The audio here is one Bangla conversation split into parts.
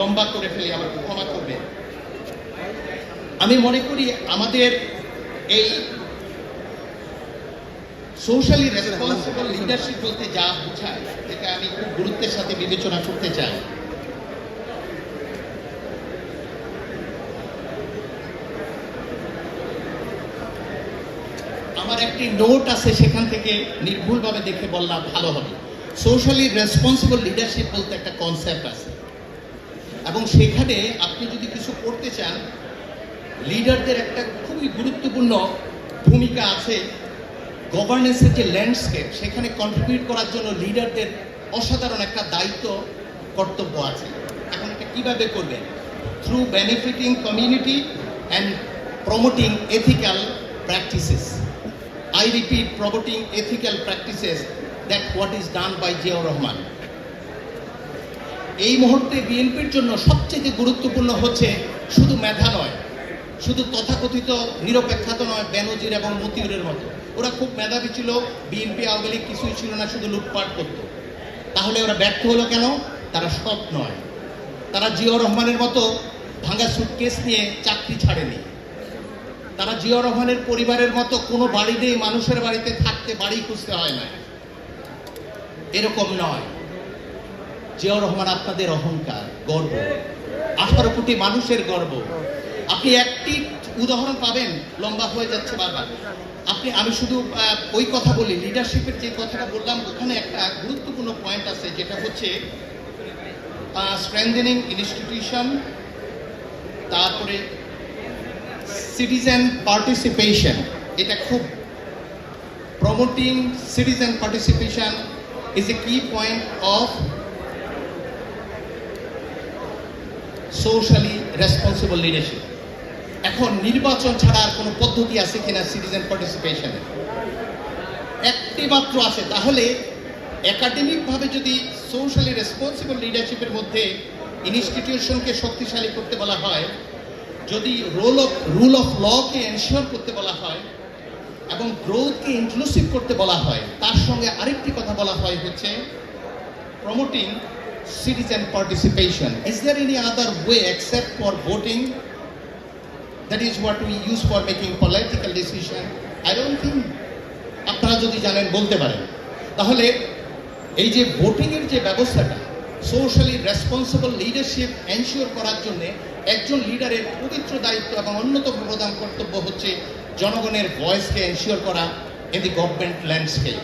লম্বা করে ফেলি, আমাকে ক্ষমা করবে। আমি মনে করি আমাদের এই সোশ্যালি রেসপন্সিবল লিডারশিপ বলতে যা বোঝায় এটা আমি খুব গুরুত্বের সাথে বিবেচনা করতে চাই। আমার একটি নোট আছে, সেখান থেকে নির্ভুলভাবে দেখে বললাম ভালো হবে। সোশ্যালি রেসপন্সিবল লিডারশিপ বলতে একটা কনসেপ্ট আছে। এবং সেখানে আপনি যদি কিছু করতে চান লিডারদের একটা খুবই গুরুত্বপূর্ণ ভূমিকা আছে গভর্নেন্সের যে ল্যান্ডস্কেপ সেখানে কন্ট্রিবিউট করার জন্য লিডারদের অসাধারণ একটা দায়িত্ব কর্তব্য আছে। এখন এটা কীভাবে করবেন? Through benefiting community and promoting ethical practices I repeat, promoting ethical practices that what is done by Ziaur Rahman এই মুহূর্তে বিএনপির জন্য সবচেয়ে গুরুত্বপূর্ণ হচ্ছে শুধু মেধা নয়, শুধু তথাকথিত নিরপেক্ষতা নয় ব্যানজির এবং মতিউরের মতো। ওরা খুব মেধাবী ছিল, বিএনপি, আওয়ামী লীগ কিছুই ছিল না, শুধু লুটপাট করত। তাহলে ওরা ব্যর্থ হলো কেন? তারা সৎ নয়। তারা জিয়াউর রহমানের মতো ভাঙা সুটকেস নিয়ে চাকরি ছাড়েনি। তারা জিয়া রহমানের পরিবারের মতো কোনো বাড়িতেই মানুষের বাড়িতে থাকতে বাড়ি খুঁজতে হয় না এরকম নয়। জিয়াউর রহমান, আপনাদের অহংকার, গর্ব। আঠারো কোটি মানুষের গর্ব। আপনি একটি উদাহরণ পাবেন, লম্বা হয়ে যাচ্ছে বারবার। আপনি, আমি শুধু ওই কথা বলি লিডারশিপের যে কথাটা বললাম, ওখানে একটা গুরুত্বপূর্ণ পয়েন্ট আছে, যেটা হচ্ছে স্ট্রেংথেনিং ইনস্টিটিউশন তারপরে সিটিজেন পার্টিসিপেশন এটা খুব promoting citizen participation is a key point of socially responsible leadership এখন নির্বাচন ছাড়া আর কোনো পদ্ধতি আছে কিনা সিটিজেন পার্টিসিপেশনের একটি মাত্র আছে। তাহলে একাডেমিকভাবে যদি সোশ্যালি রেসপন্সিবল লিডারশিপের মধ্যে ইনস্টিটিউশনকে শক্তিশালী করতে বলা হয়, যদি রোল অফ রুল অফ লকে এনশিওর করতে বলা হয়, এবং গ্রোথকে ইনক্লুসিভ করতে বলা হয়, তার সঙ্গে আরেকটি কথা বলা হয় হচ্ছে promoting citizen participation. Is there any other way except for voting? That is what we use for making political decision. I don't think আপনারা যদি জানেন, বলতে পারেন তাহলে এই যে ভোটিংয়ের যে ব্যবস্থাটা সোশ্যালি রেসপন্সিবল লিডারশিপ এনশিওর করার জন্য একজন লিডারের পবিত্র দায়িত্ব এবং অন্যতম প্রধান কর্তব্য হচ্ছে জনগণের ভয়েসকে এনশিওর করা in the government landscape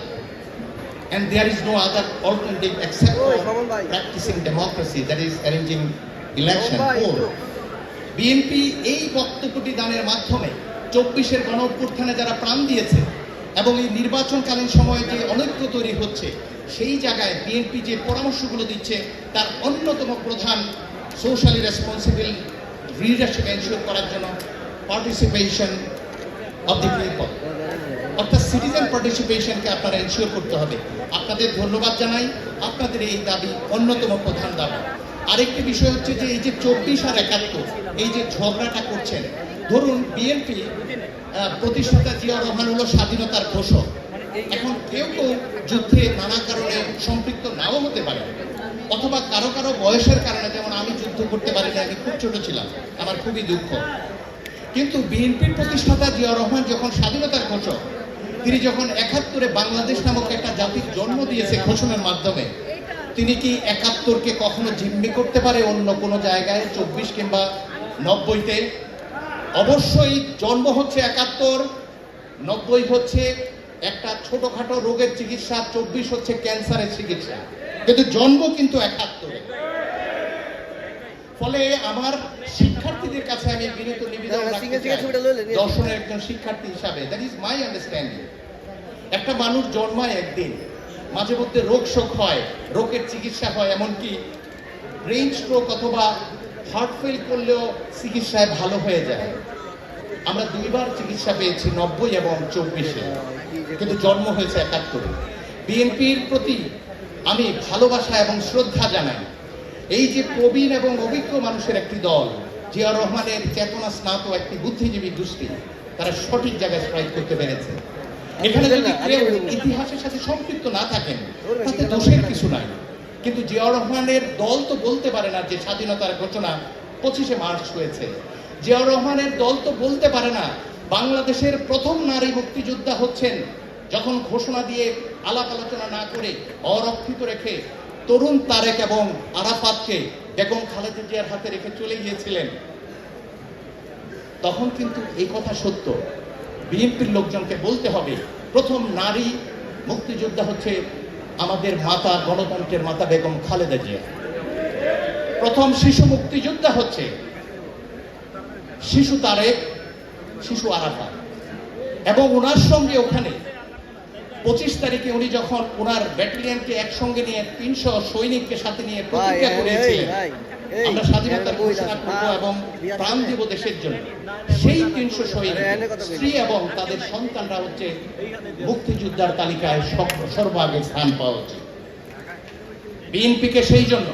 and there is no other alternative except Oi, for practicing democracy that is arranging election. একটু। বিএনপি এই বক্তব্যটি দানের মাধ্যমে চব্বিশের গণ যারা প্রাণ দিয়েছে এবং এই নির্বাচনকালীন সময়ে যে অনৈক্য তৈরি হচ্ছে সেই জায়গায় বিএনপি যে পরামর্শগুলো দিচ্ছে তার অন্যতম প্রধান সোশ্যালি রেসপন্সিবল লিডারশিপ এনশিওর করার জন্য participation of the people citizen পার্টিসিপেশনকে আপনারা এনশিওর করতে হবে। আপনাদের ধন্যবাদ জানাই। আপনাদের এই দাবি অন্যতম প্রধান দাবি। আরেকটি বিষয় হচ্ছে যে এই যে চব্বিশ আর একাত্তর, এই যে ঝগড়াটা করছেন, ধরুন বিএনপি প্রতিষ্ঠাতা জিয়া রহমান হলো স্বাধীনতার ঘোষক। এখন কেউ কেউ যুদ্ধে নানা কারণে সম্পৃক্ত নাও হতে পারে, অথবা কারও কারও বয়সের কারণে, যেমন আমি যুদ্ধ করতে পারি না আমি খুব ছোট ছিলাম, আমার খুবই দুঃখ। কিন্তু বিএনপির প্রতিষ্ঠাতা জিয়া রহমান যখন স্বাধীনতার ঘোষক তিনি যখন একাত্তরে বাংলাদেশ নামক একটা জাতির জন্ম দিয়েছে ঘোষণার মাধ্যমে তিনি কি একাত্তরকে কখনো জিম্মি করতে পারে অন্য কোনো জায়গায় চব্বিশ কিংবা নব্বইতে? অবশ্যই জন্ম হচ্ছে একাত্তর নব্বই হচ্ছে একটা ছোটখাটো রোগের চিকিৎসা চব্বিশ হচ্ছে ক্যান্সারের চিকিৎসা। কিন্তু জন্ম কিন্তু একাত্তরে। ফলে আমার শিক্ষার্থীদের কাছে আমি বিনীত নিবেদন দর্শনের একজন শিক্ষার্থী হিসাবে দ্যাট ইজ মাই আন্ডারস্ট্যান্ডিং একটা মানুষ জন্মায় একদিন, মাঝে মধ্যে রোগ শোক হয়, রোগের চিকিৎসা হয়, এমনকি ব্রেন স্ট্রোক অথবা হার্ট ফেল করলেও চিকিৎসায় ভালো হয়ে যায়। আমরা দুইবার চিকিৎসা পেয়েছি নব্বই এবং চব্বিশে, কিন্তু জন্ম হয়েছে একাত্তরে। বিএনপির প্রতি আমি ভালোবাসা এবং শ্রদ্ধা জানাই। এই যে প্রবীণ এবং অভিজ্ঞ মানুষের একটি দল, জিয়া রহমানের চেতনা স্নাত একটি বুদ্ধিজীবী গোষ্ঠী, তারা সঠিক জায়গায় স্ট্রাইক করতে পেরেছে। এখানে যদি কেউ ইতিহাসের সাথে সম্পৃক্ত না থাকেন তাতে দোষের কিছু নাই। কিন্তু জিয়াউর রহমানের দল তো বলতে পারে না যে স্বাধীনতার ঘোষণা পঁচিশে মার্চ হয়েছে। জিয়াউর রহমানের দল তো বলতে পারে না বাংলাদেশের প্রথম নারী মুক্তিযোদ্ধা হচ্ছেন। যখন ঘোষণা দিয়ে আলাপ আলোচনা না করে অরক্ষিত রেখে তরুণ তারেক এবং আরাফাতকে বেগম খালেদা জিয়ার হাতে রেখে চলে গিয়েছিলেন তখন কিন্তু এই কথা সত্য। বিএনপির লোকজনকে বলতে হবে। প্রথম নারী মুক্তিযোদ্ধা হচ্ছে আমাদের মাতা, গণতন্ত্রের মাতা বেগম খালেদা জিয়া। প্রথম শিশু মুক্তিযোদ্ধা হচ্ছে শিশু তারেক, শিশু আরাফা এবং ওনার সঙ্গে ওখানে পঁচিশ তারিখে উনি যখন ওনার ব্যাটালিয়নকে একসঙ্গে নিয়ে তিনশো সৈনিককে সাথে নিয়ে প্রতিজ্ঞা এই আমরা স্বাধীনতার ঘোষণা। করব হ্যাঁ, এবং প্রাণ। দিব দেশের জন্য সেই তিনশো সৈনিক। স্ত্রী এবং তাদের সন্তানরা হচ্ছে মুক্তিযোদ্ধার তালিকায় সর্বাগে স্থান পাওয়া উচিত বিএনপিকে সেই জন্য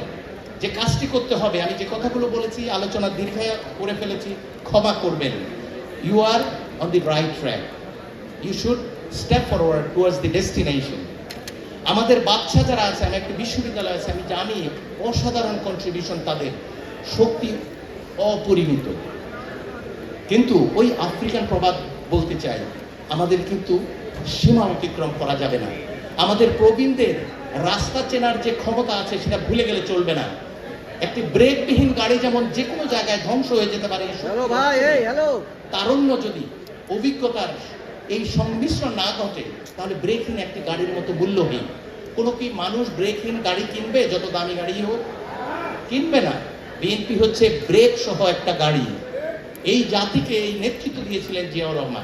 যে কাজটি করতে হবে আমি যে কথাগুলো বলেছি আলোচনা দীর্ঘায় করে ফেলেছি ক্ষমা করবেন you are on the right track you should step forward towards the destination আমাদের বাচ্চা যারা আছে আমি একটা বিশ্ববিদ্যালয় আছে আমি জানি অসাধারণ কন্ট্রিবিউশন তাদের। শক্তি অপরিমিত। কিন্তু ওই আফ্রিকান প্রবাদ বলতে চাই আমাদের কিন্তু সীমা অতিক্রম করা যাবে না। আমাদের প্রবীণদের রাস্তা চেনার যে ক্ষমতা আছে সেটা ভুলে গেলে চলবে না। একটি ব্রেকবিহীন গাড়ি যেমন যে কোনো জায়গায় ধ্বংস হয়ে যেতে পারে তারুণ্য যদি অভিজ্ঞতার এই সংমিশ্রণ না ঘটে, তাহলে ব্রেকহীন একটি গাড়ির মতো মূল্যহীন। কোনো কি মানুষ ব্রেকহীন গাড়ি কিনবে, যত দামি গাড়ি হোক? কিনবে না। বিএনপি হচ্ছে ব্রেক সহ একটা গাড়ি। এই জাতিকে এই নেতৃত্ব দিয়েছিলেন জিয়াউর রহমান।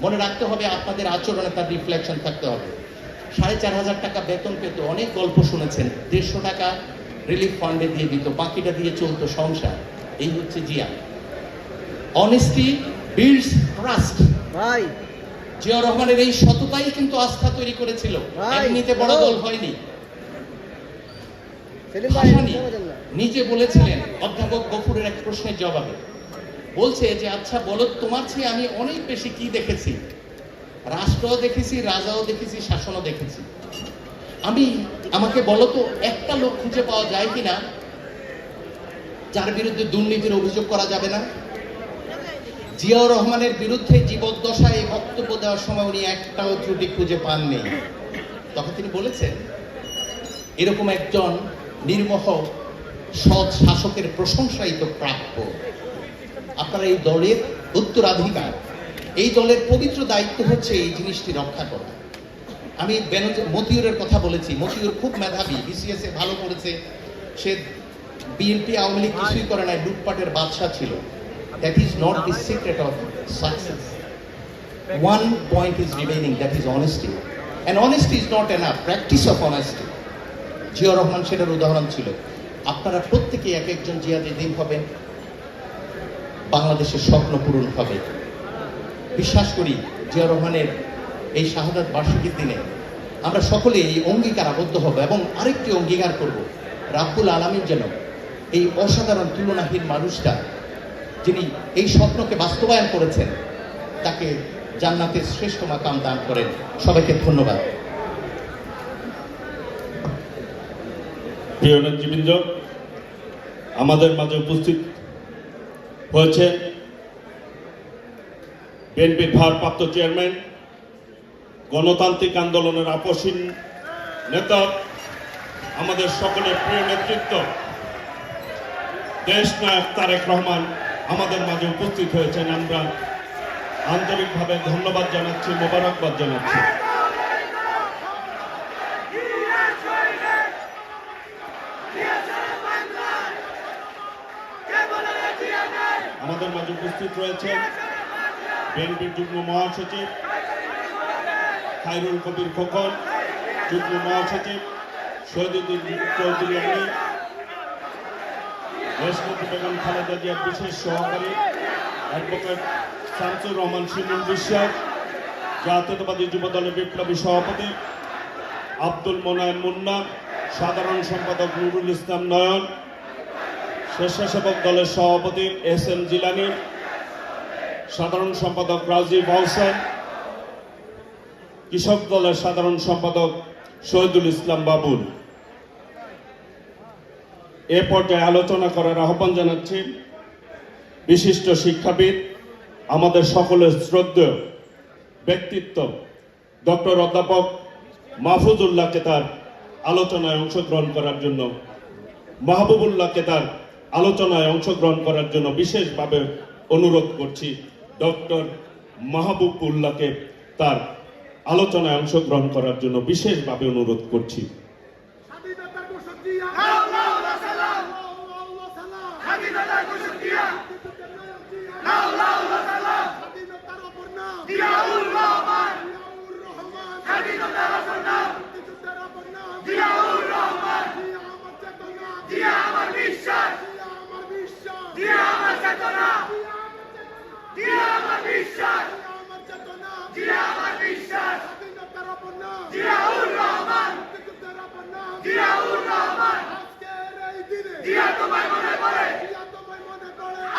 মনে রাখতে হবে, আপনাদের আচরণে তার রিফ্লেকশন থাকতে হবে। সাড়ে চার হাজার টাকা বেতন পেত অনেক গল্প শুনেছেন। দেড়শো টাকা রিলিফ ফান্ডে দিয়ে দিত, বাকিটা দিয়ে চলতো সংসার। এই হচ্ছে জিয়া। অনেস্টি বিল্ডস ট্রাস্ট ভাই। জিয়া রহমানের এই সততাই কিন্তু আস্থা তৈরি করেছিল। এমনিতে বড় দল হয়নি। নিজে বলেছিলেন অধ্যাপক গফুরের এক প্রশ্নের জবাবে। বলছে যে আচ্ছা বলো তোমার চেয়ে আমি অনেক বেশি কি দেখেছি? রাষ্ট্র দেখেছি রাজাও দেখেছি শাসনও দেখেছি। আমি আমাকে বলো তো একটা লোক খুঁজে পাওয়া যায় কিনা? যার বিরুদ্ধে দুর্নীতির অভিযোগ করা যাবে না? জিয়াউর রহমানের বিরুদ্ধে জীবদ্দশায় বক্তব্য দেওয়ার সময় উনি একটাও ত্রুটি খুঁজে পাননি। তখন তিনি বলেছেন, এরকম একজন নির্মহ, সৎ শাসকের প্রশংসাই তো প্রাপ্য। আপনারা এই দলের উত্তরাধিকার, এই দলের পবিত্র দায়িত্ব হচ্ছে এই জিনিসটি রক্ষা করা। আমি মতিউরের কথা বলেছি। মতিউর খুব মেধাবী বিসিএস এ ভালো করেছে। সে বিএনপি আওয়ামী লীগ কিছুই করে নাই, লুটপাটের বাদশা ছিল। That is not the secret of success one point is remaining that is honesty and honesty is not an practice of honesty Zia Rahman সেটার উদাহরণ ছিল। আপনারা প্রত্যেকে এক একজন জিয়া যেদিন হবেন বাংলাদেশের স্বপ্ন পূরণ হবে। বিশ্বাস করি, জিয়া রহমানের এই শাহাদাত বার্ষিকীর দিনে আমরা সকলে এই অঙ্গীকার আবদ্ধ হব এবং আরেকটি অঙ্গীকার করব। রাব্বুল আলমীর যেন এই অসাধারণ তুলনাহীন মানুষটা যিনি এই স্বপ্নকে বাস্তবায়ন করেছেন, তাকে জান্নাতের শ্রেষ্ঠ মাকাম দান করেন। সবাইকে ধন্যবাদ। প্রিয় নেতৃবৃন্দ, আমাদের মাঝে উপস্থিত হয়েছে বিএনপির ভারপ্রাপ্ত চেয়ারম্যান, গণতান্ত্রিক আন্দোলনের আপসীন নেতা, আমাদের সকলের প্রিয় নেতৃত্ব দেশ নায়ক তারেক রহমান। আমাদের মাঝে উপস্থিত হয়েছেন আমরা আন্তরিকভাবে ধন্যবাদ জানাচ্ছি, মোবারকবাদ জানাচ্ছি। আমাদের মাঝে উপস্থিত রয়েছেন বিএনপির যুগ্ম মহাসচিব খায়রুল কবির খোকন, যুগ্ম মহাসচিব শহীদুদ্দিন চৌধুরী দেশমন্ত্রী বেগম খালেদা জিয়ার বিশেষ সহকারী অ্যাডভোকেট শামসুর রহমান শিমুল বিশ্বাস, জাতীয়তাবাদী যুব দলের বিপ্লবী সভাপতি আব্দুল মোনায়েম মুন্না, সাধারণ সম্পাদক নুরুল ইসলাম নয়ন, স্বেচ্ছাসেবক দলের সভাপতি এস এম জিলানি, সাধারণ সম্পাদক রাজীব হোসেন, কৃষক দলের সাধারণ সম্পাদক শহীদুল ইসলাম বাবুল। এ পর্যায়ে আলোচনা করার আহ্বান জানাচ্ছি বিশিষ্ট শিক্ষাবিদ, আমাদের সকলের শ্রদ্ধেয় ব্যক্তিত্ব, ডক্টর অধ্যাপক মাহফুজুল্লাহকে তার আলোচনায় অংশগ্রহণ করার জন্য, মাহবুবুল্লাহকে তার আলোচনায় অংশগ্রহণ করার জন্য বিশেষভাবে অনুরোধ করছি, ডক্টর মাহবুবুল্লাহকে তার আলোচনায় অংশগ্রহণ করার জন্য বিশেষভাবে অনুরোধ করছি স্বাধীনতার ঘোষক দিয়া আল্লাহ আল্লাহ সালাম আল্লাহ সালাম স্বাধীনতার ঘোষক দিয়া আল্লাহ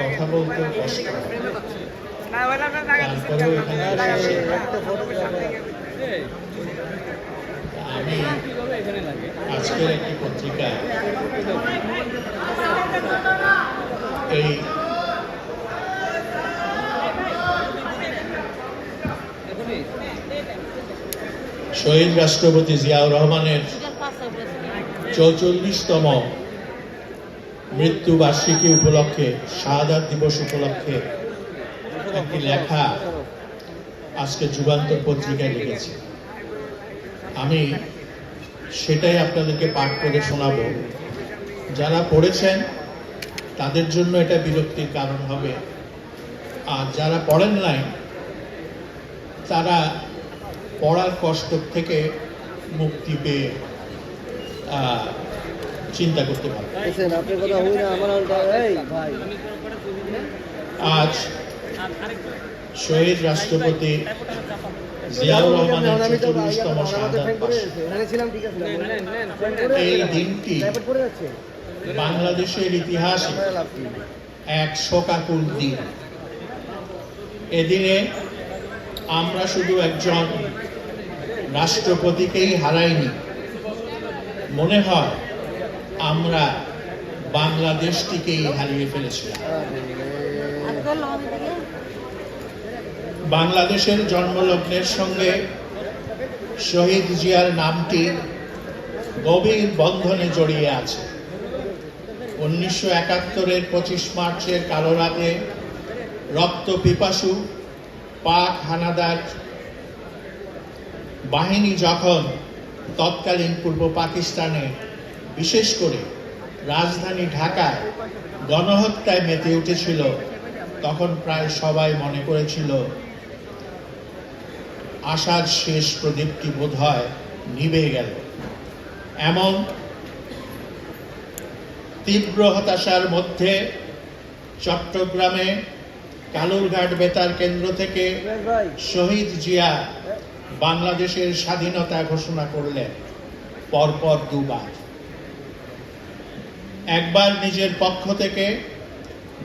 কথা বলতে কষ্ট হয়। তারপরেও এখানে এসে আমি আজকের একটি পত্রিকায় এই শহীদ রাষ্ট্রপতি জিয়াউর রহমানের চৌচল্লিশতম মৃত্যু বার্ষিকী উপলক্ষে শাহাদাত দিবস উপলক্ষে একটি লেখা আজকে যুগান্তর পত্রিকায় লিখেছি। আমি সেটাই আপনাদেরকে পাঠ করে শোনাবো। যারা পড়েছেন, তাদের জন্য এটা বিরক্তির কারণ হবে। আর যারা পড়েন নাই, তারা পড়ার কষ্ট থেকে মুক্তি পেয়ে চিন্তা করতে ভাই। আজ শহীদ রাষ্ট্রপতি জিয়াউর রহমানের শাহাদাত পড়ে এই দিনটি বাংলাদেশের ইতিহাসে এক শোকাকুল দিন। এদিনে আমরা শুধু একজন রাষ্ট্রপতিকেই হারাইনি। মনে হয় আমরা বাংলাদেশটিকেই হারিয়ে ফেলেছিলাম। বাংলাদেশের জন্মলগ্নের সঙ্গে শহীদ জিয়ার নামটি গভীর বন্ধনে জড়িয়ে আছে। উনিশশো একাত্তরের পঁচিশ মার্চের কালো রাতে রক্ত পিপাসু পাক হানাদার বাহিনী যখন তৎকালীন পূর্ব পাকিস্তানে বিশেষ করে রাজধানী ঢাকায় গণহত্যায় মেতে উঠেছিল, তখন প্রায় সবাই মনে করেছিল, আশার শেষ প্রদীপটি বোধ হয় নিভে গেল। এমন তীব্র হতাশার মধ্যে চট্টগ্রামে কালুরঘাট বেতার কেন্দ্র থেকে শহীদ জিয়া বাংলাদেশের স্বাধীনতা ঘোষণা করলেন, পরপর দুবার। একবার নিজের পক্ষ থেকে,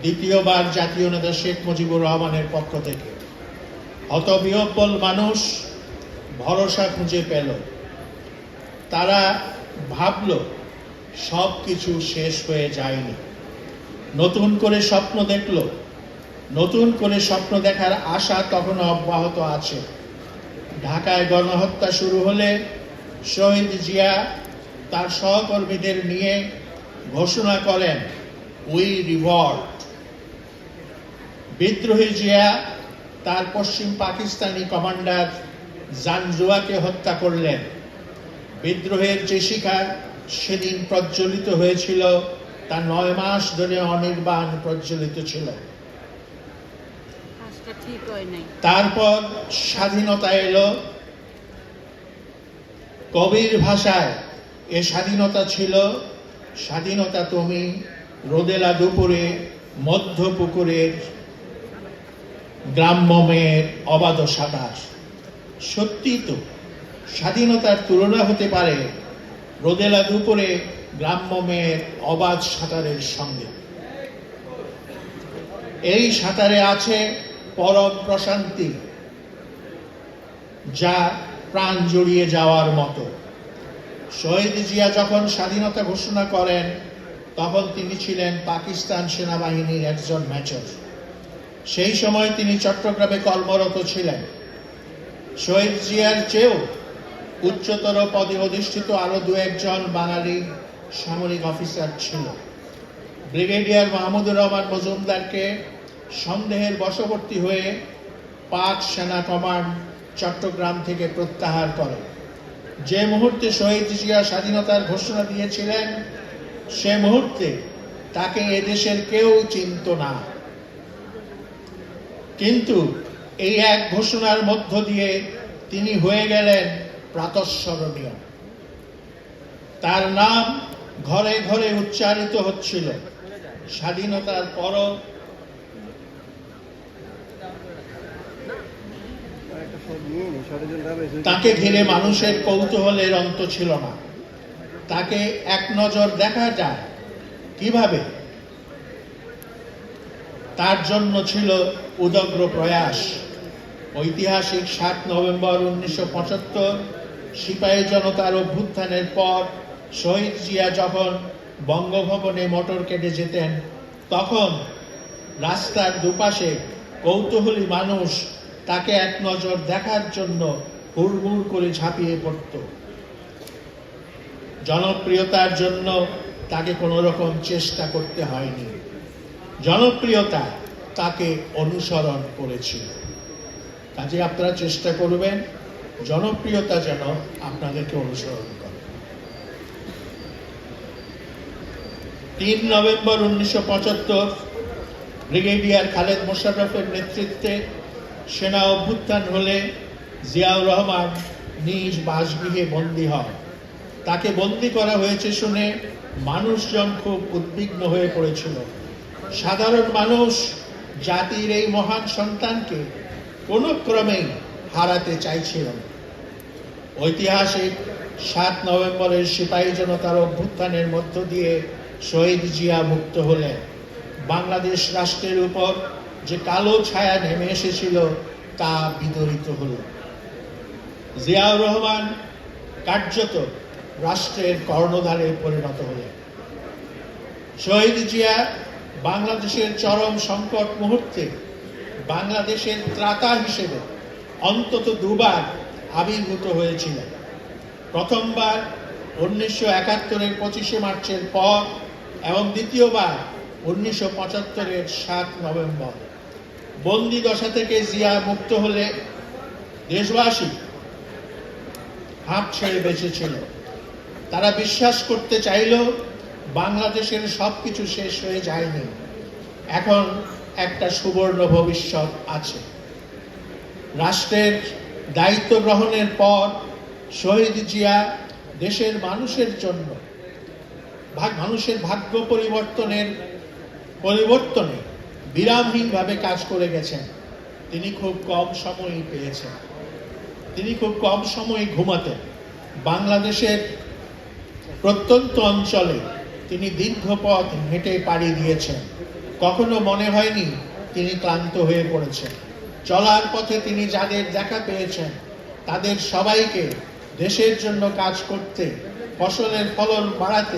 দ্বিতীয়বার জাতীয় নেতা শেখ মুজিবুর রহমানের পক্ষ থেকে। হতবিহব্বল মানুষ ভরসা খুঁজে পেল। তারা ভাবল, সব কিছু শেষ হয়ে যায়নি। নতুন করে স্বপ্ন দেখল। নতুন করে স্বপ্ন দেখার আশা তখনও অব্যাহত আছে। ঢাকায় গণহত্যা শুরু হলে শহীদ জিয়া তার সহকর্মীদের নিয়ে ঘোষণা করেন উই রিভল্ট বিদ্রোহী জিয়া তার পশ্চিম পাকিস্তানি কমান্ডার জানজুয়াকে হত্যা করলেন। বিদ্রোহের যে শিকার সেদিন প্রজ্বলিত হয়েছিল তা নয় মাস ধরে অনির্বাণ প্রজ্বলিত ছিল। তারপর স্বাধীনতা এলো। কবির ভাষায় এ স্বাধীনতা ছিল স্বাধীনতা তুমি রোদেলা দুপুরে মধ্য পুকুরের গ্রাম্য মেয়ের অবাধ সাঁতার সত্যি তো স্বাধীনতার তুলনা হতে পারে রোদেলা দুপুরে গ্রাম্য মেয়ের অবাধ সাঁতারের সঙ্গে। এই সাঁতারে আছে পরম প্রশান্তি, যা প্রাণ জড়িয়ে যাওয়ার মতো। শহীদ জিয়া যখন স্বাধীনতা ঘোষণা করেন, তখন তিনি ছিলেন পাকিস্তান সেনাবাহিনীর একজন মেজর সেই সময় তিনি চট্টগ্রামে কর্মরত ছিলেন। শহীদ জিয়ার চেয়েও উচ্চতর পদে অধিষ্ঠিত আরও দু একজন বাঙালি সামরিক অফিসার ছিল। ব্রিগেডিয়ার মাহমুদুর রহমান মজুমদারকে সন্দেহের বশবর্তী হয়ে পাক সেনা কমান্ড চট্টগ্রাম থেকে প্রত্যাহার করে যে মুহূর্তে শহীদ জিয়া স্বাধীনতার ঘোষণা দিয়েছিলেন, সে মুহূর্তে তাকে এদেশের কেউ চিনত না। কিন্তু এই এক ঘোষণার মধ্য দিয়ে তিনি হয়ে গেলেন প্রাতঃস্মরণীয়। তার নাম ঘরে ঘরে উচ্চারিত হচ্ছিল। স্বাধীনতার পরও একটা শট নিয়ে নি শটের জন্য দাম হয়েছে তাকে ঘিরে মানুষের কৌতূহলের অন্ত ছিল না। তাকে এক নজর দেখা যায়। কীভাবে? তার জন্য ছিল উদগ্র প্রয়াস। ঐতিহাসিক সাত নভেম্বর উনিশশো পঁচাত্তর, সিপাহী জনতার অভ্যুত্থানের পর শহীদ জিয়া যখন বঙ্গভবনে মোটর কেটে যেতেন, তখন রাস্তার দুপাশে কৌতূহলী মানুষ তাকে এক নজর দেখার জন্য হুড়মুড় করে ঝাঁপিয়ে পড়ত। জনপ্রিয়তার জন্য তাকে কোনো রকম চেষ্টা করতে হয়নি। জনপ্রিয়তা তাকে অনুসরণ করেছিল। কাজে আপনারা চেষ্টা করবেন জনপ্রিয়তা যেন আপনাদেরকে অনুসরণ করে। তিন নভেম্বর উনিশশো পঁচাত্তর ব্রিগেডিয়ার খালেদ মোশাররফের নেতৃত্বে সেনা অভ্যুত্থান হলে জিয়াউর রহমান নিজ বাসগৃহে বন্দী হন। তাকে বন্দী করা হয়েছে শুনে মানুষজন খুব উদ্বিগ্ন হয়ে পড়েছিল। সাধারণ মানুষ জাতির এই মহান সন্তানকে কোনো ক্রমেই হারাতে চাইছিল ঐতিহাসিক সাত নভেম্বরের সিপাহী জনতার অভ্যুত্থানের মধ্য দিয়ে শহীদ জিয়া মুক্ত হলেন। বাংলাদেশ রাষ্ট্রের উপর যে কালো ছায়া নেমে এসেছিল, তা বিদরিত হল। জিয়াউর রহমান কার্যত রাষ্ট্রের কর্ণধারে পরিণত হলেন। শহীদ জিয়া বাংলাদেশের চরম সংকট মুহূর্তে বাংলাদেশের ত্রাতা হিসেবে অন্তত দুবার আবির্ভূত হয়েছিলেন। প্রথমবার উনিশশো একাত্তরের পঁচিশে মার্চের পর এবং দ্বিতীয়বার উনিশশো পঁচাত্তরের সাত নভেম্বর। বন্দি দশা থেকে জিয়া মুক্ত হলে দেশবাসী হাঁপ ছেড়ে বেঁচেছিল। তারা বিশ্বাস করতে চাইল বাংলাদেশের সবকিছু শেষ হয়ে যায়নি। এখন একটা সুবর্ণ ভবিষ্যৎ আছে। রাষ্ট্রের দায়িত্ব গ্রহণের পর শহীদ জিয়া দেশের মানুষের জন্য মানুষের ভাগ্য পরিবর্তনের পরিবর্তনে বিরামহীনভাবে কাজ করে গেছেন। তিনি খুব কম সময়ই পেয়েছেন। তিনি খুব কম সময়ে ঘুমাতেন। বাংলাদেশের প্রত্যন্ত অঞ্চলে তিনি দীর্ঘ পথ হেঁটে পাড়ি দিয়েছেন। কখনো মনে হয়নি তিনি ক্লান্ত হয়ে পড়েছেন। চলার পথে তিনি যাদের দেখা পেয়েছেন, তাদের সবাইকে দেশের জন্য কাজ করতে, ফসলের ফলন বাড়াতে,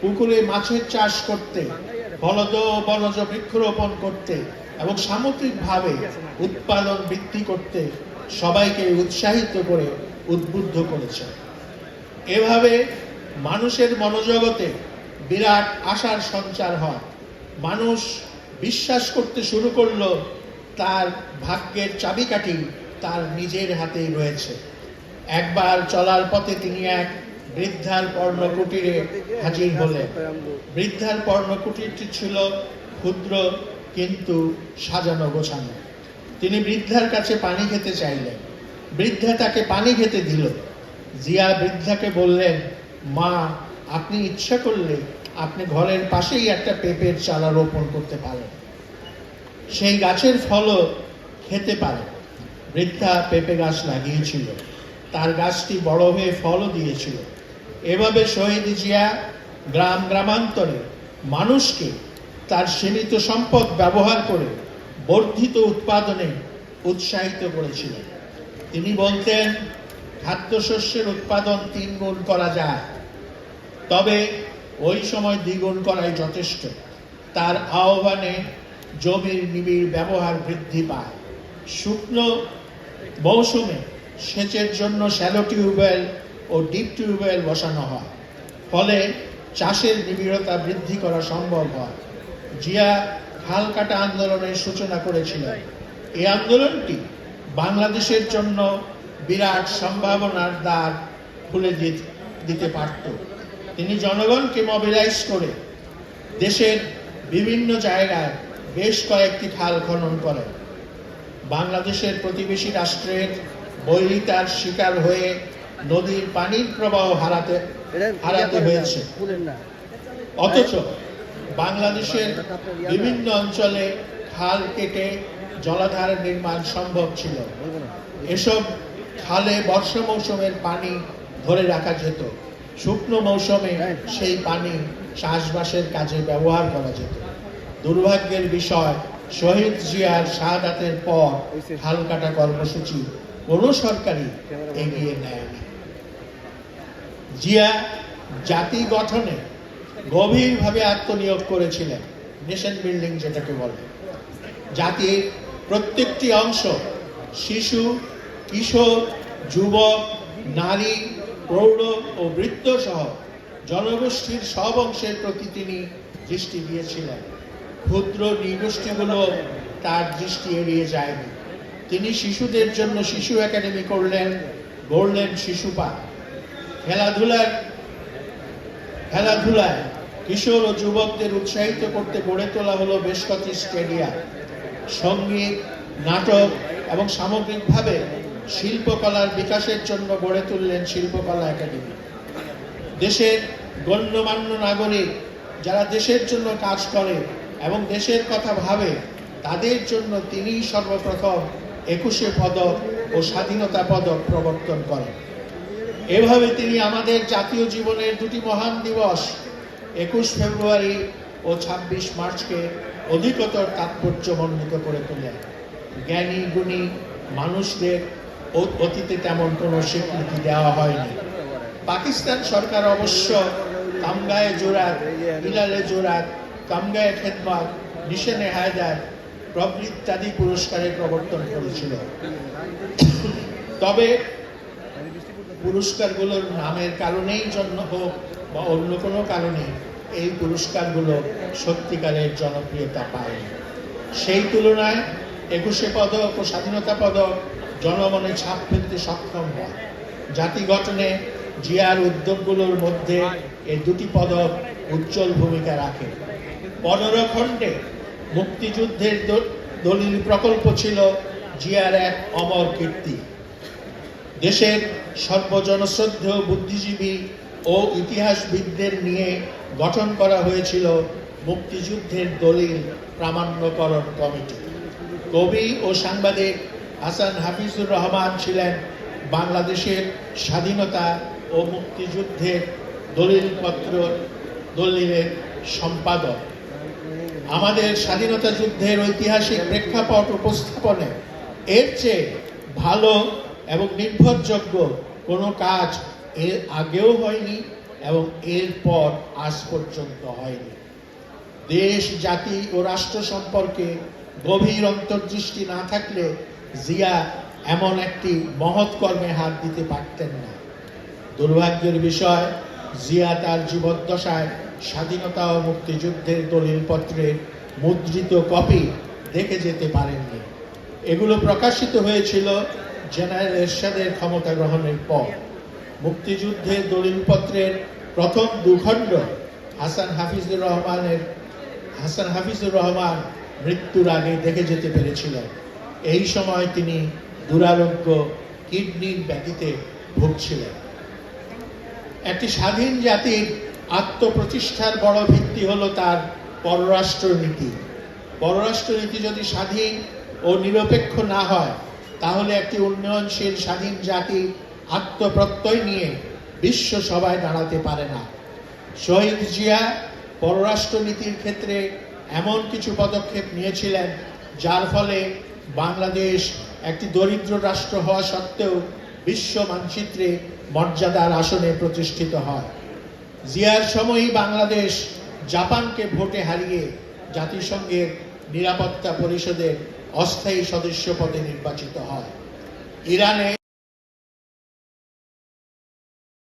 পুকুরে মাছের চাষ করতে ফলদ ও বনজ বৃক্ষরোপণ করতে এবং সামগ্রিকভাবে উৎপাদন বৃদ্ধি করতে সবাইকে উৎসাহিত করে উদ্বুদ্ধ করেছেন এভাবে মানুষের মনোজগতে বিরাট আশার সঞ্চার হয়। মানুষ বিশ্বাস করতে শুরু করল, তার ভাগ্যের চাবিকাঠি তার নিজের হাতেই রয়েছে। একবার চলার পথে তিনি এক বৃদ্ধার পর্ণকুটিরে হাজির হলেন বৃদ্ধার পর্ণকুটিরটি ছিল ক্ষুদ্র কিন্তু সাজানো গোছানো। তিনি বৃদ্ধার কাছে পানি খেতে চাইলেন। বৃদ্ধা তাকে পানি খেতে দিল। জিয়া বৃদ্ধাকে বললেন, মা, আপনি ইচ্ছা করলে আপনি ঘরের পাশেই একটা পেঁপের চারা রোপণ করতে পারেন। সেই গাছের ফলও খেতে পারে। বৃদ্ধা পেঁপে গাছ লাগিয়েছিল। তার গাছটি বড় হয়ে ফলও দিয়েছিল। এভাবে শহীদ জিয়া গ্রাম গ্রামান্তরে মানুষকে তার সীমিত সম্পদ ব্যবহার করে বর্ধিত উৎপাদনে উৎসাহিত করেছিলেন। তিনি বলতেন, খাদ্যশস্যের উৎপাদন তিন গুণ করা যায়। তবে ওই সময় দ্বিগুণ করাই যথেষ্ট। তার আহ্বানে জমির নিবিড় ব্যবহার বৃদ্ধি পায়। শুকনো মৌসুমে সেচের জন্য শ্যালো টিউবওয়েল ও ডিপ টিউবওয়েল বসানো হয়। ফলে চাষের নিবিড়তা বৃদ্ধি করা সম্ভব হয়। জিয়া খাল কাটা আন্দোলনের সূচনা করেছিলেন। এই আন্দোলনটি বাংলাদেশের জন্য বিরাট সম্ভাবনার দ্বার খুলে দিতে পারত। তিনি জনগণকে মবিলাইজ করে দেশের বিভিন্ন জায়গায় বেশ কয়েকটি খাল খনন করেন। বাংলাদেশের প্রতিবেশী রাষ্ট্রের বৈরিতার শিকার হয়ে নদীর পানির প্রবাহ হারাতে হারাতে হয়েছে। অথচ বাংলাদেশের বিভিন্ন অঞ্চলে খাল কেটে জলাধার নির্মাণ সম্ভব ছিল। এসব খালে বর্ষা মৌসুমের পানি ধরে রাখা যেত। শুকনো মৌসুমে সেই পানি চাষবাসের কাজে ব্যবহার করা যেত। দুর্ভাগ্যের বিষয় শহীদ জিয়ার শাহাদাতের পর খাল কাটা কর্মসূচি কোনো সরকারই এগিয়ে নেয়নি। জিয়া জাতি গঠনে গভীরভাবে আত্মনিয়োগ করেছিলেন, নেশন বিল্ডিং যেটাকে বলে। জাতির প্রত্যেকটি অংশ শিশু, কিশোর, যুবক, নারী, প্রৌঢ় ও বৃদ্ধ সহ জনগোষ্ঠীর সব অংশের প্রতি তিনি দৃষ্টি দিয়েছিলেন। ক্ষুদ্র নৃগোষ্ঠীগুলো তার দৃষ্টি এড়িয়ে যায়নি। তিনি শিশুদের জন্য শিশু একাডেমি করলেন, গড়লেন শিশু পার্ক। খেলাধুলার খেলাধুলায় কিশোর ও যুবকদের উৎসাহিত করতে গড়ে তোলা হলো বেশ কটি স্টেডিয়াম। সংগীত নাটক এবং সামগ্রিকভাবে শিল্পকলার বিকাশের জন্য গড়ে তুললেন শিল্পকলা একাডেমি। দেশের গণ্যমান্য নাগরিক যারা দেশের জন্য কাজ করে এবং দেশের কথা ভাবে, তাদের জন্য তিনি সর্বপ্রথম একুশে পদক ও স্বাধীনতা পদক প্রবর্তন করেন। এভাবে তিনি আমাদের জাতীয় জীবনের দুটি মহান দিবস, একুশ ফেব্রুয়ারি ও ছাব্বিশ মার্চকে অধিকতর তাৎপর্য তাৎপর্যমণ্ডিত করে তোলেন। জ্ঞানী, গুণী মানুষদের অতীতে তেমন কোনো স্বীকৃতি দেওয়া হয়নি। পাকিস্তান সরকার অবশ্য কামগায়ে জোরাত বিলালে জোরাত, কামগায়ে খেদমত, নিশানে হায়দার প্রভৃতি পুরস্কারের প্রবর্তন করেছিল। তবে পুরস্কারগুলোর নামের কারণেই জন্য হোক বা অন্য কোনো কারণে এই পুরস্কারগুলো সত্যিকারের জনপ্রিয়তা পায়। সেই তুলনায় একুশে পদক ও স্বাধীনতা পদক জনমনে ছাপ ফেলতে সক্ষম হয়। জাতি গঠনে জিয়ার উদ্যোগগুলোর মধ্যে এই দুটি পদক উজ্জ্বল ভূমিকা রাখে। পনেরো খণ্ডে মুক্তিযুদ্ধের দলিল প্রকল্প ছিল জিয়ার এক অমর কীর্তি। দেশের সর্বজনশ্রদ্ধেয় বুদ্ধিজীবী ও ইতিহাসবিদদের নিয়ে গঠন করা হয়েছিল মুক্তিযুদ্ধের দলিল প্রামাণ্যকরণ কমিটি। কবি ও সাংবাদিক হাসান হাফিজুর রহমান ছিলেন বাংলাদেশের স্বাধীনতা ও মুক্তিযুদ্ধের দলিলপত্র দলিলের সম্পাদক। আমাদের স্বাধীনতা যুদ্ধের ঐতিহাসিক প্রেক্ষাপট উপস্থাপনে এর চেয়ে ভালো এবং নির্ভরযোগ্য কোনো কাজ এর আগেও হয়নি এবং এরপর আজ পর্যন্ত হয়নি। দেশ, জাতি ও রাষ্ট্র সম্পর্কে গভীর অন্তর্দৃষ্টি না থাকলে জিয়া এমন একটি মহৎ কর্মে হাত দিতে পারতেন না। দুর্ভাগ্যের বিষয়, জিয়া তার জীবদ্দশায় স্বাধীনতা ও মুক্তিযুদ্ধের দলিলপত্রের মুদ্রিত কপি দেখে যেতে পারেননি। এগুলো প্রকাশিত হয়েছিল জেনারেল এরশাদের ক্ষমতা গ্রহণের পর মুক্তিযুদ্ধের দলিলপত্রের প্রথম দুখণ্ড হাসান হাফিজুর রহমানের, হাসান হাফিজুর রহমান মৃত্যুর আগে দেখে যেতে পেরেছিলেন এই সময় তিনি দুরারোগ্য কিডনির ব্যাধিতে ভুগছিলেন। একটি স্বাধীন জাতির আত্মপ্রতিষ্ঠার বড় ভিত্তি হলো তার পররাষ্ট্রনীতি। পররাষ্ট্রনীতি যদি স্বাধীন ও নিরপেক্ষ না হয় তাহলে একটি উন্নয়নশীল স্বাধীন জাতি আত্মপ্রত্যয় নিয়ে বিশ্ব সভায় দাঁড়াতে পারে না। শহীদ জিয়া পররাষ্ট্রনীতির ক্ষেত্রে এমন কিছু পদক্ষেপ নিয়েছিলেন, যার ফলে বাংলাদেশ একটি দরিদ্র রাষ্ট্র হওয়া সত্ত্বেও বিশ্ব মানচিত্রে মর্যাদার আসনে প্রতিষ্ঠিত হয়। জিয়ার সময়ই বাংলাদেশ জাপানকে ভোটে হারিয়ে জাতিসংঘের নিরাপত্তা পরিষদের অস্থায়ী সদস্য পদে নির্বাচিত হয়। ইরানে